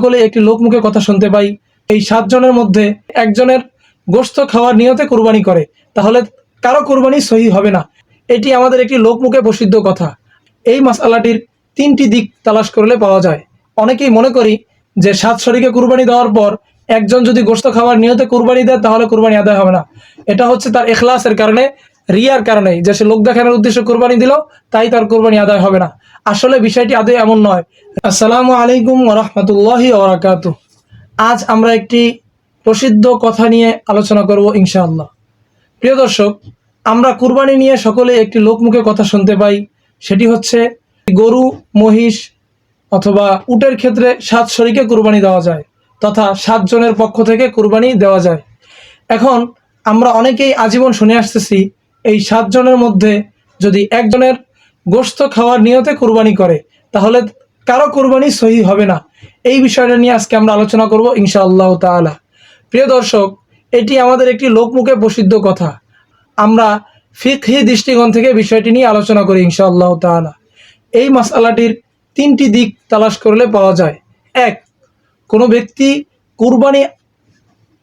সকলে একটি লোকমুখে কথা শুনতে পাই, এই সাতজনের মধ্যে একজনের গোস্ত খাওয়ার নিয়তে কুরবানি করে, তাহলে কারও কুরবানি সহি হবে না। এটি আমাদের একটি লোকমুখে প্রসিদ্ধ কথা। এই মাসালাটির তিনটি দিক তালাশ করলে পাওয়া যায়। অনেকেই মনে করি যে সাত শরীকে কুরবানি দেওয়ার পর একজন যদি গোস্ত খাওয়ার নিয়তে কুরবানি দেয়, তাহলে কুরবানি আদায় হবে না। এটা হচ্ছে তার এখলাসের কারণে রিয়ার কারণে, যে সে লোক দেখানোর উদ্দেশ্যে কোরবানি দিল, তাই তার কোরবানি আদায় হবে না। আসলে বিষয়টি আদৌ এমন নয়। আসসালামু আলাইকুম ওরহমতুল্লাহি ওবরাকাত আজ আমরা একটি প্রসিদ্ধ কথা নিয়ে আলোচনা করব ইনশাআল্লাহ। প্রিয় দর্শক, আমরা কুরবানি নিয়ে সকলে একটি লোকমুখে কথা শুনতে পাই, সেটি হচ্ছে গরু, মহিষ অথবা উটের ক্ষেত্রে সাত শরীকে কুরবানি দেওয়া যায়, তথা সাতজনের পক্ষ থেকে কুরবানি দেওয়া যায়। এখন আমরা অনেকেই আজীবন শুনে আসতেছি এই সাতজনের মধ্যে যদি একজনের গোস্ত খাওয়ার নিয়তে কুরবানি করে, তাহলে কারও কুরবানি সহি হবে না। এই বিষয়টা নিয়ে আজকে আমরা আলোচনা করব ইনশাআল্লাহ তাআলা। প্রিয় দর্শক, এটি আমাদের একটি লোকমুখে প্রসিদ্ধ কথা। আমরা ফিকহি দৃষ্টিকোণ থেকে বিষয়টি নিয়ে আলোচনা করি ইনশাআল্লাহ তাআলা। এই মাসালাটির তিনটি দিক তালাশ করলে পাওয়া যায়। এক, কোনো ব্যক্তি কুরবানি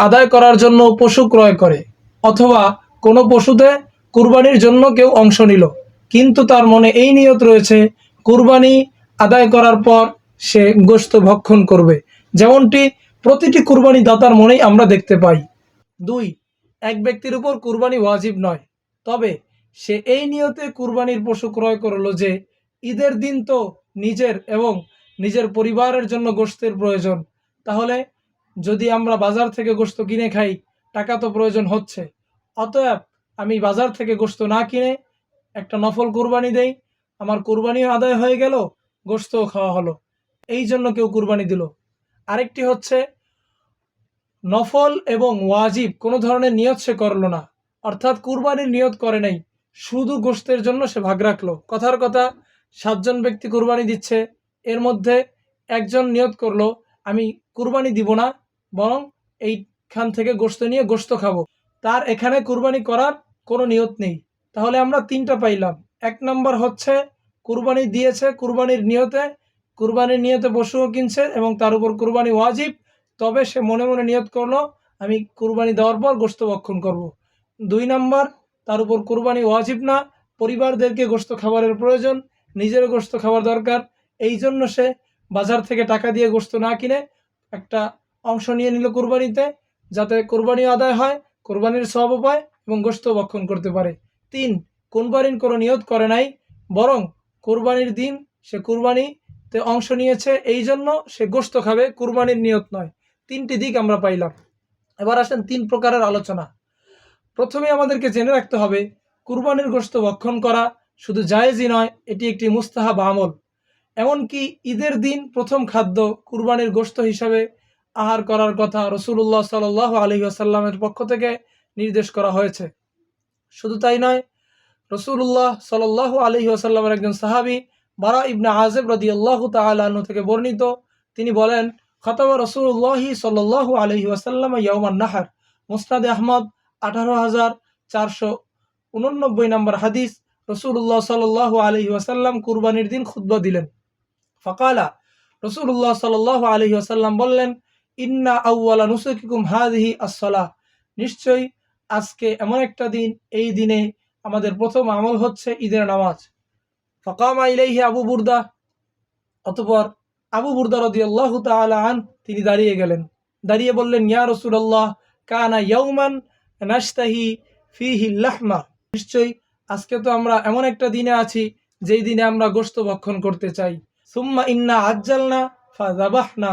আদায় করার জন্য পশু ক্রয় করে, অথবা কোনো পশুতে কুরবানির জন্য কেউ অংশ নিল। কিন্তু তার মনে এই নিয়ত রয়েছে, কুরবানি আদায় করার পর সে গোস্ত ভক্ষণ করবে। যেমনটি প্রতিটি কুরবানি দাতার মনেই আমরা দেখতে পাই। দুই, এক ব্যক্তির উপর কুরবানি ওয়াজিব নয়। তবে সে এই নিয়তে কুরবানির পশু ক্রয় করল যে, ঈদের দিন তো নিজের এবং নিজের পরিবারের জন্য গোস্তের প্রয়োজন। তাহলে যদি আমরা বাজার থেকে গোস্ত কিনে খাই, টাকা তো প্রয়োজন হচ্ছে। অতএব আমি বাজার থেকে গোস্ত না কিনে একটা নফল কুরবানি দেই। আমার কুরবানিও আদায় হয়ে গেল গোস্তও খাওয়া হলো। এই জন্য কেউ কুরবানি দিল। আরেকটি হচ্ছে, নফল এবং ওয়াজিব কোনো ধরনের নিয়ত সে করল না। অর্থাৎ কুরবানির নিয়ত করে নাই, শুধু গোস্তের জন্য সে ভাগ রাখল। কথার কথা, সাতজন ব্যক্তি কুরবানি দিচ্ছে, এর মধ্যে একজন নিয়ত করল, আমি কুরবানি দিব না, বরং এইখান থেকে গোস্ত নিয়ে গোস্ত খাব। তার এখানে কুরবানি করার কোনো নিয়ত নেই। তাহলে আমরা তিনটা পাইলাম। এক নম্বর হচ্ছে, কুরবানি দিয়েছে কুরবানির নিয়তে কুরবানির নিয়তে পশুও কিনছে এবং তার উপর কুরবানি ওয়াজিব। তবে সে মনে মনে নিয়ত করল, আমি কুরবানি দেওয়ার পর গোস্ত ভক্ষণ করব। দুই নাম্বার, তার উপর কুরবানি ওয়াজিব না, পরিবারদেরকে গোস্ত খাবারের প্রয়োজন, নিজেরও গোস্ত খাবার দরকার। এই জন্য সে বাজার থেকে টাকা দিয়ে গোস্ত না কিনে একটা অংশ নিয়ে নিল কুরবানিতে, যাতে কোরবানি আদায় হয়, কোরবানির সব পায় এবং গোস্ত ভক্ষণ করতে পারে। তিন, কোরবানির কোনো নিয়ত করে নাই, বরং কোরবানির দিন সে কুরবানিতে অংশ নিয়েছে, এই জন্য সে গোস্ত খাবে, কুরবানির নিয়ত নয়। তিনটি দিক আমরা পাইলাম। এবার আসেন তিন প্রকারের আলোচনা। প্রথমে আমাদেরকে জেনে রাখতে হবে, কুরবানির গোস্ত ভক্ষণ করা শুধু জায়েজই নয়, এটি একটি মুস্তাহাব আমল। এমনকি ঈদের দিন প্রথম খাদ্য কুরবানির গোস্ত হিসাবে আহার করার কথা রসুল্লাহ সাল আলহি আসাল্লামের পক্ষ থেকে নির্দেশ করা হয়েছে। শুধু তাই নয় রসুল্লাহ সাল আলহি আসাল্লামের একজন সাহাবি বারা ইবনা আজেব রদি আল্লাহ তালু থেকে বর্ণিত, তিনি বলেন খতমা রসুল্লাহি সাল আলহি আসাল্লাম ইয়মান নাহার। মুস্তাদ আহমদ, আঠারো হাজার চারশো উননব্বই নম্বর হাদিস রসুল্লাহ সাল আলহি আসাল্লাম কুরবানির দিন খুদ্া দিলেন। ফকালা রসুল্লাহ সাল আলহি আসাল্লাম বললেন, ইন্না আউ্লা নুসুকিকুম হাদিহি আসসালাহ। নিশ্চয়ই আজকে এমন একটা দিন, এই দিনে আমাদের প্রথম আমল হচ্ছে ঈদের নামাজ। ফকামা ইলাইহি আবু বুর্দা, অতপর আবু বুর্দা রদি আল্লাহ আন, তিনি দাঁড়িয়ে গেলেন। দাঁড়িয়ে বললেন, ইয়া রসুল্লাহ কানা ইয়ৌমান নাস্তাহি ফিহি লাহমা? নিশ্চয়ই আজকে তো আমরা এমন একটা দিনে আছি, যেই দিনে আমরা গোস্ত ভক্ষণ করতে চাই। সুম্মা ইন্না আজ্জালনা ফা না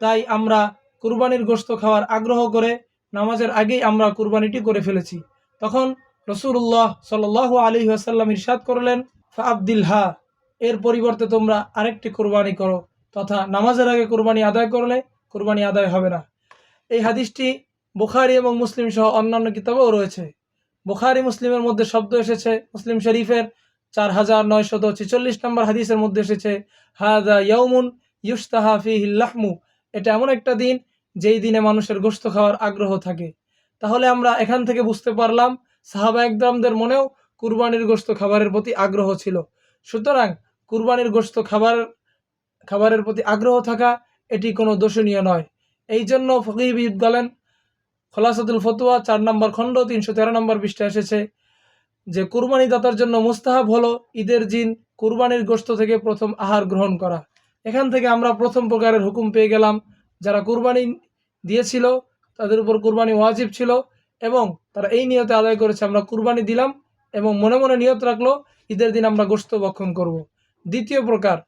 তাই আমরা কুরবানির গোস্ত খাওয়ার আগ্রহ করে নামাজের আগেই আমরা কুরবানিটি করে ফেলেছি। তখন রসুল্লাহ সাল আলী আসাল্লাম ইরশাদ করলেন আব্দিল হা এর পরিবর্তে তোমরা আরেকটি কোরবানি করো, তথা নামাজের আগে কোরবানি আদায় করলে কোরবানি আদায় হবে না। এই হাদিসটি বুখারি এবং মুসলিম সহ অন্যান্য কিতাবেও রয়েছে। বুখারি মুসলিমের মধ্যে শব্দ এসেছে, মুসলিম শরীফের চার হাজার নয়শত ছেচল্লিশ নম্বর হাদিসের মধ্যে এসেছে হাদা ইয়ৌমুন ইউস্তাহা ফিহিল্লাহমু এটা এমন একটা দিন যেই দিনে মানুষের গোস্ত খাওয়ার আগ্রহ থাকে। তাহলে আমরা এখান থেকে বুঝতে পারলাম, সাহাবা একদমদের মনেও কুরবানির গোস্ত খাবারের প্রতি আগ্রহ ছিল। সুতরাং কুরবানির গোস্ত খাবার, খাবারের প্রতি আগ্রহ থাকা এটি কোনো দোষণীয় নয়। এই জন্য ফকিবিদ বলেন, খোলাসাতুল ফতুয়া চার নম্বর খণ্ড, তিনশো তেরো নম্বর পৃষ্ঠা এসেছে যে কুরবানি দাতার জন্য মুস্তাহাব হলো ঈদের জিন কুরবানির গোস্ত থেকে প্রথম আহার গ্রহণ করা। এখান থেকে আমরা প্রথম প্রকারের হুকুম পেয়ে গেলাম যারা কুরবানি দিয়েছিল, তাদের উপর কুরবানি ওয়াজিব ছিল এবং তারা এই নিয়তে আদায় করেছে, আমরা কুরবানি দিলাম এবং মনে মনে নিয়ত রাখল, ঈদের দিন আমরা গোশত ভক্ষণ করব। দ্বিতীয় প্রকার,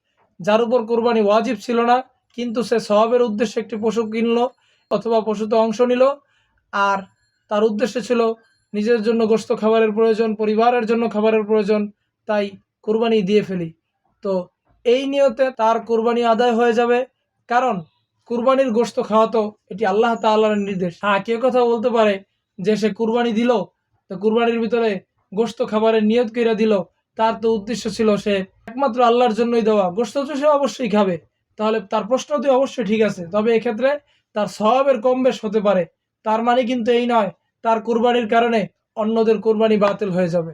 যার উপর কোরবানি ওয়াজিব ছিল না, কিন্তু সে সবাবের উদ্দেশ্যে একটি পশু কিনলো অথবা পশুতে অংশ নিল, আর তার উদ্দেশ্য ছিল নিজের জন্য গোস্ত খাবারের প্রয়োজন, পরিবারের জন্য খাবারের প্রয়োজন, তাই কোরবানি দিয়ে ফেলি তো এই নিয়তে তার কোরবানি আদায় হয়ে যাবে, কারণ কুরবানির গোস্ত খাওয়া তো এটি আল্লাহ তাআলার নির্দেশ। হ্যাঁ কেউ কথা বলতে পারে যে সে কুরবানি দিল, তো কুরবানির ভিতরে গোস্ত খাবারের নিয়ত কইরা দিল, তার তো উদ্দেশ্য ছিল সে একমাত্র আল্লাহর জন্যই দেওয়া। গোস্ত তো সে অবশ্যই খাবে, তাহলে তার প্রশ্নটি অবশ্যই ঠিক আছে, তবে এক্ষেত্রে তার স্বভাবের কম বেশ হতে পারে। তার মানে কিন্তু এই নয়, তার কুরবানির কারণে অন্যদের কুরবানি বাতিল হয়ে যাবে।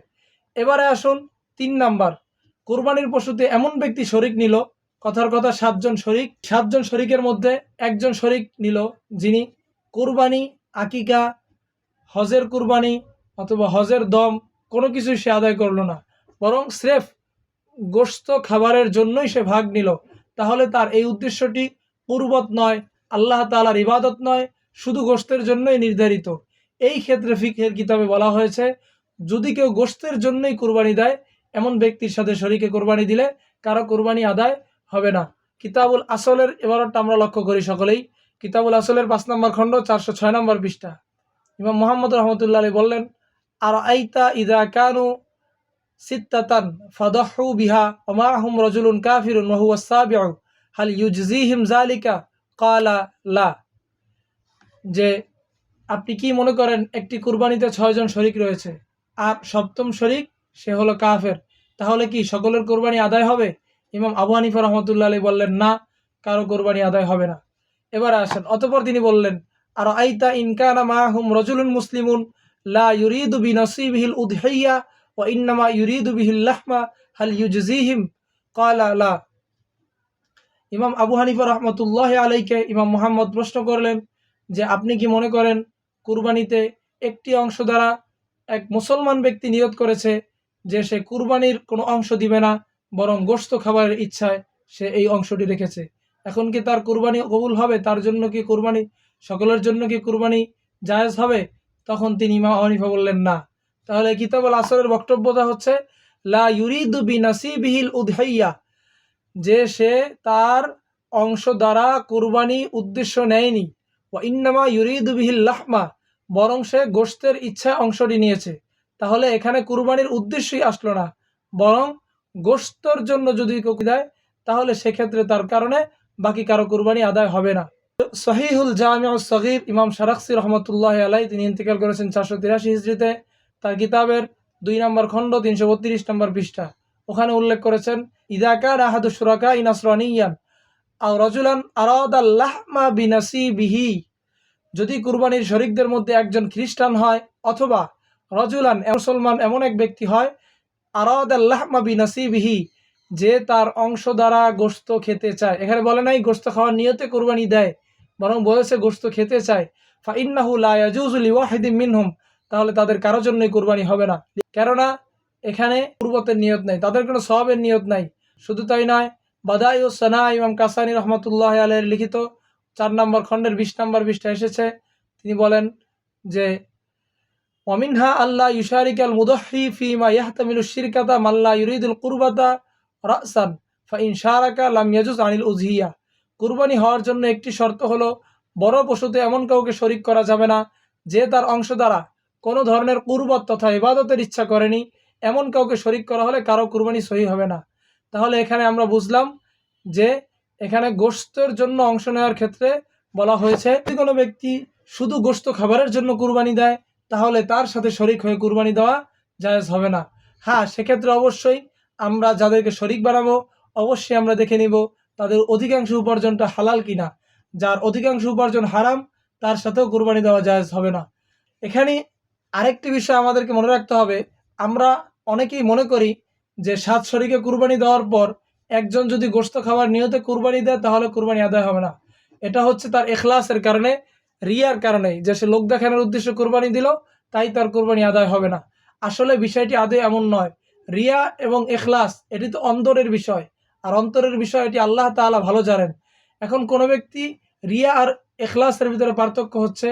এবারে আসুন তিন নাম্বার, কুরবানির পশুতে এমন ব্যক্তি শরিক নিল কথার কথা সাতজন শরিক, সাতজন শরিকের মধ্যে একজন শরিক নিল, যিনি কুরবানি, আকিকা, হজের কুরবানি অথবা হজের দম কোনো কিছুই সে আদায় করল না। বরং স্রেফ গোস্ত খাবারের জন্যই সে ভাগ নিল। তাহলে তার এই উদ্দেশ্যটি পূর্বত নয়, আল্লাহ তালার ইবাদত নয়, শুধু গোস্তের জন্যই নির্ধারিত। এই ক্ষেত্রে ফিকের কিতাবে বলা হয়েছে, যদি কেউ গোস্তের জন্যই কুরবানি দেয়, এমন ব্যক্তির সাথে শরীকে কোরবানি দিলে, কারও কোরবানি আদায় হবে না। কিতাবুল আসলের এবারটা আমরা লক্ষ্য করি সকলেই। কিতাবুল আসলের পাঁচ নম্বর খণ্ড, চারশো ছয় নম্বর পৃষ্ঠা। ইমাম মোহাম্মদ রহমতুল্লাহ বললেন আর আইতা ইদা কানু সিত্তাতান ফাদাহু বিহা ওমাহুম রজুলুন কাফিরুন ওহুয়া সাবিউ। হাল ইউজজিহিম জালিকা কালা, লা। যে আপনি কি মনে করেন, একটি কুরবানিতে ছয়জন শরিক রয়েছে? আর সপ্তম শরিক, সে হলো কাফের। তাহলে কি সকলের কোরবানি আদায় হবে? ইমাম আবু হানিফা রহমতুল্লাহ আলী বললেন, না, কারও কোরবানি আদায় হবে না। এবার আসেন, অতপর তিনি বললেন আর আইতা ইনকানা মাহুম রজুলুন মুসলিমুন লা ইউরিদু বি নসিবিহিল উদহাইয়া ওয়া ইন্নামা ইউরিদু বিহিল লাহমা, হাল ইউজজিহিম? ক্বালা, লা। ইমাম আবু হানিফা রহমতুল্লাহ আলাইকে ইমাম মোহাম্মদ প্রশ্ন করলেন যে, আপনি কি মনে করেন কুরবানিতে একটি অংশ দ্বারা এক মুসলমান ব্যক্তি নিয়ত করেছে যে সে কুরবানির কোনো অংশ দিবে না? বরং গোস্ত খাবারের ইচ্ছায় সে এই অংশটি রেখেছে। এখন কি তার কুরবানি কবুল হবে? তার জন্য কি কুরবানি, সকলের জন্য কি কুরবানি জায়েজ হবে? তখন তিনি ইমাম হানিফা বললেন, না। তাহলে কিতাবুল আসরের বক্তব্যতা হচ্ছে, লা ইউরিদু বি নাসিবিহিল উদহাইয়া। যে সে তার অংশ দ্বারা কুরবানি উদ্দেশ্য নেয়নি। ও ইন্নামা ইউরিদু বিহিল লাহমা। বরং সে গোস্তের ইচ্ছা অংশটি নিয়েছে। তাহলে এখানে কুরবানির উদ্দেশ্যই আসলো না। বরং গোস্তর জন্য যদি কেউ দেয় তাহলে সেক্ষেত্রে তার কারণে বাকি কারও কুরবানি আদায় হবে না। সহিহুল জামিউ সগির ইমাম শারাকসি রহমতুল্লাহ আলাই তিনি ইন্তেকাল করেছেন চারশো তিরাশি হিজড়িতে। তার কিতাবের দুই নম্বর খণ্ড তিনশো বত্রিশ নম্বর পৃষ্ঠা। ওখানে উল্লেখ করেছেন ইদাকার আহাদু সুরাকা ইনাসরানিয়ান আর রজুলান আরাদাল্লাহমা বিনাসি বিহি যদি কুরবানির শরিকদের মধ্যে একজন খ্রিস্টান হয় অথবা রজুলান মুসলমান এমন এক ব্যক্তি হয় আরাদাল্লাহমা বিনাসি বিহি যে তার অংশ দ্বারা গোস্ত খেতে চায়। এখানে বলে নাই গোস্ত খাওয়ার নিয়তে কোরবানি দেয়, বরং বলেছে গোস্ত খেতে চায়। ফা ইন্নাহু লা ইয়াজুজু লিওয়াহিদিন মিনহুম, তাহলে তাদের কারও জন্যই কোরবানি হবে না। কেননা, এখানে পূর্বতের নিয়ত নাই, তাদের কোনো সবের নিয়ত নাই। শুধু তাই নয় বাদাই ও সানা ইমাম কাসানি রহমতুল্লাহ আলের লিখিত চার নম্বর খণ্ডের বিশ নম্বর বিশটা এসেছে। তিনি বলেন যে অমিনহা আল্লাহ ইউশারিক আল মুদহি ফিমা ইয়াহতামিলু শিরকাতা মাল্লা ইউরিদুল কুরবাতা রাসান ফা ইনশারাকা লাম ইয়াজুজ আনিল উজহিয়া কুরবানি হওয়ার জন্য একটি শর্ত হলো, বড় পশুতে এমন কাউকে শরিক করা যাবে না, যে তার অংশ দ্বারা কোনো ধরনের কুরবত তথা ইবাদতের ইচ্ছা করেনি, এমন কাউকে শরিক করা হলে কারও কুরবানি সহি হবে না। তাহলে এখানে আমরা বুঝলাম যে এখানে গোস্তের জন্য অংশ নেওয়ার ক্ষেত্রে বলা হয়েছে যদি কোনো ব্যক্তি শুধু গোস্ত খাবারের জন্য কুরবানি দেয় তাহলে তার সাথে শরিক হয়ে কুরবানি দেওয়া জায়েজ হবে না। হ্যাঁ সেক্ষেত্রে অবশ্যই আমরা যাদেরকে শরিক বানাবো, অবশ্যই আমরা দেখে নিব তাদের অধিকাংশ উপার্জনটা হালাল কিনা। যার অধিকাংশ উপার্জন হারাম, তার সাথেও কুরবানি দেওয়া জায়েজ হবে না। এখানে আরেকটি বিষয় আমাদেরকে মনে রাখতে হবে। আমরা অনেকেই মনে করি যে সাত শরীকে কুরবানি দেওয়ার পর একজন যদি গোস্ত খাবার নিয়তে কুরবানি দেয়, তাহলে কুরবানি আদায় হবে না। এটা হচ্ছে তার এখলাসের কারণে রিয়ার কারণে যে সে লোক দেখানোর উদ্দেশ্যে কোরবানি দিল, তাই তার কোরবানি আদায় হবে না। আসলে বিষয়টি আদৌ এমন নয়। রিয়া এবং এখলাস, এটি তো অন্তরের বিষয়, আর অন্তরের বিষয় এটি আল্লাহ তাআলা ভালো জানেন। এখন কোনো ব্যক্তি রিয়া আর এখলাসের ভিতরে পার্থক্য হচ্ছে,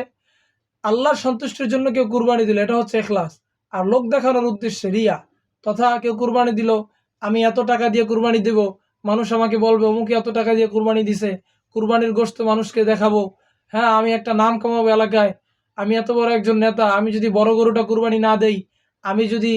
আল্লাহর সন্তুষ্টির জন্য কেউ কুরবানি দিল, এটা হচ্ছে এখলাস। আর লোক দেখানোর উদ্দেশ্যে রিয়া, তথা কেউ কুরবানি দিল, আমি এত টাকা দিয়ে কুরবানি দেব, মানুষ আমাকে বলবে, অমুকে এত টাকা দিয়ে কুরবানি দিছে, কুরবানির গোশত মানুষকে দেখাবো হ্যাঁ আমি একটা নাম কামাবো এলাকায়। আমি এত বড় একজন নেতা, আমি যদি বড় গরুটা কুরবানি না দেই, আমি যদি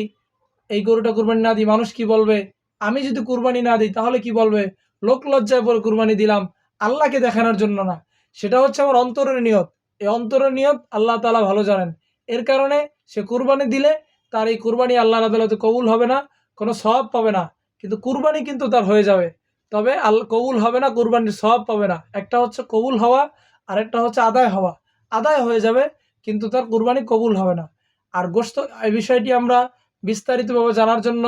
এই গরুটা কুরবানি না দিই, মানুষ কি বলবে? আমি যদি কুরবানি না দিই, তাহলে কি বলবে? লোক লজ্জায় পরে কুরবানি দিলাম, আল্লাহকে দেখানোর জন্য না। সেটা হচ্ছে আমার অন্তরের নিয়ত। এই অন্তরের নিয়ত আল্লাহ তাআলা ভালো জানেন। এর কারণে সে কুরবানি দিলে তার এই কুরবানি আল্লাহ আদালতে কবুল হবে না, কোনো সওয়াব পাবে না। কিন্তু কুরবানি কিন্তু তার হয়ে যাবে। তবে আল্লাহ কবুল হবে না, কুরবানির সওয়াব পাবে না। একটা হচ্ছে কবুল হওয়া আর একটা হচ্ছে আদায় হওয়া। আদায় হয়ে যাবে, কিন্তু তার কুরবানি কবুল হবে না। আর গোস্ত এই বিষয়টি আমরা বিস্তারিতভাবে জানার জন্য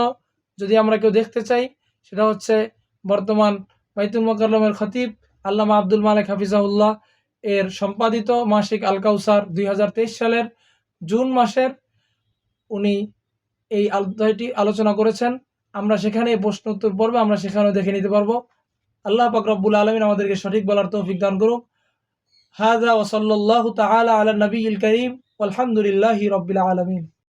যদি আমরা কেউ দেখতে চাই, সেটা হচ্ছে বর্তমান বাইতুল মোকাররমের খতিব আল্লামা আব্দুল মালিক হাফিজাউল্লাহ এর সম্পাদিত মাসিক আল কাউসার দুই সালের জুন মাসের উনি এই অধ্যায়টি আলোচনা করেছেন। আমরা সেখানে প্রশ্ন উত্তর পর্বে আমরা সেখানেও দেখে নিতে পারব। আল্লাহ পাক আলমিন আমাদেরকে সঠিক বলার তৌফিক দান করুক। হাজা ওসল্লাহ তালা আলা নবী করিম আলহামদুলিল্লাহ রবিল আলমিন